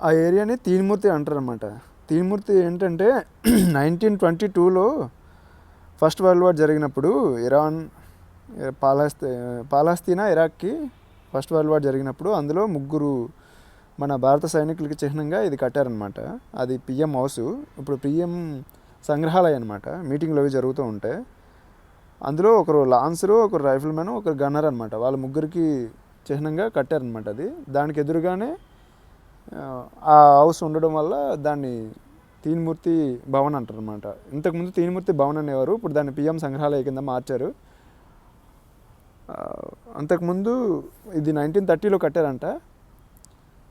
ఆ ఏరియాని తీన్మూర్తి అంటారు అనమాట తీన్మూర్తి ఏంటంటే నైన్టీన్ ట్వంటీ టూలో ఫస్ట్ వరల్డ్ వార్ జరిగినప్పుడు ఇరాన్ పాలస్తీ పాలస్తీనా ఇరాక్కి ఫస్ట్ వరల్డ్ వార్ జరిగినప్పుడు అందులో ముగ్గురు మన భారత సైనికులకి చిహ్నంగా ఇది కట్టారనమాట అది పిఎం హౌస్. ఇప్పుడు పిఎం సంగ్రహాలయం అనమాట మీటింగ్లు అవి జరుగుతూ ఉంటాయి అందులో ఒకరు లాన్సరు ఒకరు రైఫిల్ మ్యాన్ ఒకరు గన్నర్ అనమాట వాళ్ళ ముగ్గురికి చిహ్నంగా కట్టారనమాట అది. దానికి ఎదురుగానే ఆ, హౌస్ ఉండడం వల్ల దాన్ని తీన్మూర్తి భవన్ అంటారు అనమాట ఇంతకుముందు తీన్మూర్తి భవన్ అనేవారు ఇప్పుడు దాన్ని పిఎం సంగ్రహాలయ కింద మార్చారు. అంతకుముందు ఇది నైన్టీన్ థర్టీలో కట్టారంట.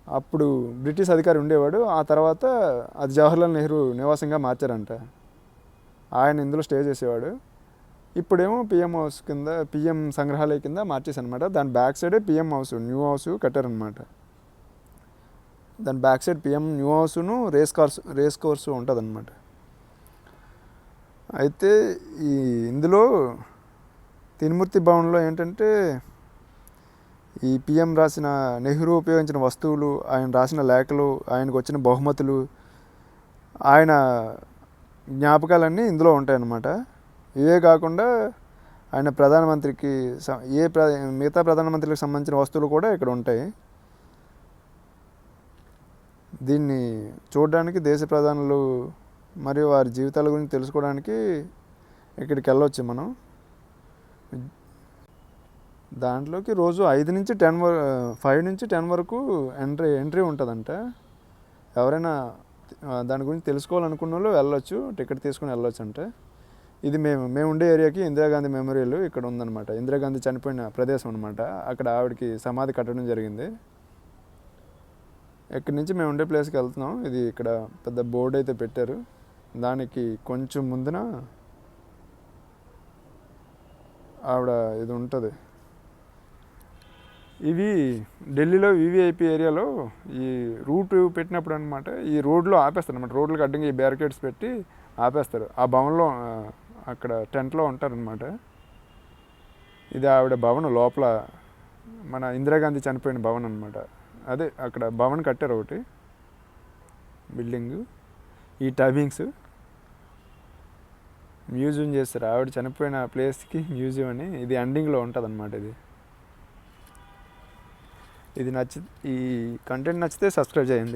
అప్పుడు బ్రిటిష్ అధికారి ఉండేవాడు. ఆ తర్వాత అది జవహర్లాల్ నెహ్రూ నివాసంగా మార్చారంట. ఆయన ఇందులో స్టే చేసేవాడు. ఇప్పుడేమో పిఎం హౌస్ కింద పిఎం సంగ్రహాలయ కింద మార్చేసి అనమాట దాని బ్యాక్ సైడే పిఎం హౌస్ న్యూ హౌస్ కట్టారనమాట దాని బ్యాక్ సైడ్ పిఎం న్యూ హౌస్ను రేస్ కార్స్ రేస్ కోర్సు ఉంటుంది అనమాట అయితే ఈ ఇందులో తిరుమూర్తి భవన్లో ఏంటంటే ఈ పిఎం రాసిన నెహ్రూ ఉపయోగించిన వస్తువులు ఆయన రాసిన లేఖలు ఆయనకు వచ్చిన బహుమతులు ఆయన జ్ఞాపకాలన్నీ ఇందులో ఉంటాయన్నమాట. ఇవే కాకుండా ఆయన ప్రధానమంత్రికి ఏ ప్ర మిగతా ప్రధానమంత్రికి సంబంధించిన వస్తువులు కూడా ఇక్కడ ఉంటాయి. దీన్ని చూడడానికి దేశ ప్రధానులు మరియు వారి జీవితాల గురించి తెలుసుకోవడానికి ఇక్కడికి వెళ్ళవచ్చు మనం. దాంట్లోకి రోజు ఐదు నుంచి టెన్ వర ఫైవ్ నుంచి టెన్ వరకు ఎంట్రీ ఎంట్రీ ఉంటుందంట. ఎవరైనా దాని గురించి తెలుసుకోవాలనుకున్న వాళ్ళు వెళ్ళొచ్చు టికెట్ తీసుకుని వెళ్ళొచ్చు అంటే ఇది మేము మేము ఉండే ఏరియాకి ఇందిరాగాంధీ మెమోరియల్ ఇక్కడ ఉందన్నమాట. ఇందిరాగాంధీ చనిపోయిన ప్రదేశం అనమాట అక్కడ ఆవిడకి సమాధి కట్టడం జరిగింది. ఇక్కడి నుంచి మేము ఉండే ప్లేస్కి వెళ్తున్నాం. ఇది ఇక్కడ పెద్ద బోర్డు అయితే పెట్టారు. దానికి కొంచెం ముందున ఆవిడ ఇది ఉంటుంది. ఇవి ఢిల్లీలో వివిఐపి ఏరియాలో ఈ రూట్ పెట్టినప్పుడు అనమాట ఈ రోడ్లో ఆపేస్తారు అనమాట రోడ్లకు అడ్డంగా ఈ బ్యారికేడ్స్ పెట్టి ఆపేస్తారు. ఆ భవన్లో అక్కడ టెంట్లో ఉంటారనమాట ఇది ఆవిడ భవనం లోపల మన ఇందిరాగాంధీ చనిపోయిన భవన్ అనమాట అదే అక్కడ భవన్ కట్టారు ఒకటి. బిల్డింగ్. ఈ టైమింగ్స్ మ్యూజియం చేస్తారు. ఆవిడ చనిపోయిన ప్లేస్కి మ్యూజియం అని ఇది ఎండింగ్లో ఉంటుంది అనమాట ఇది. ఇది నచ్చి ఈ కంటెంట్ నచ్చితే సబ్స్క్రైబ్ చేయండి.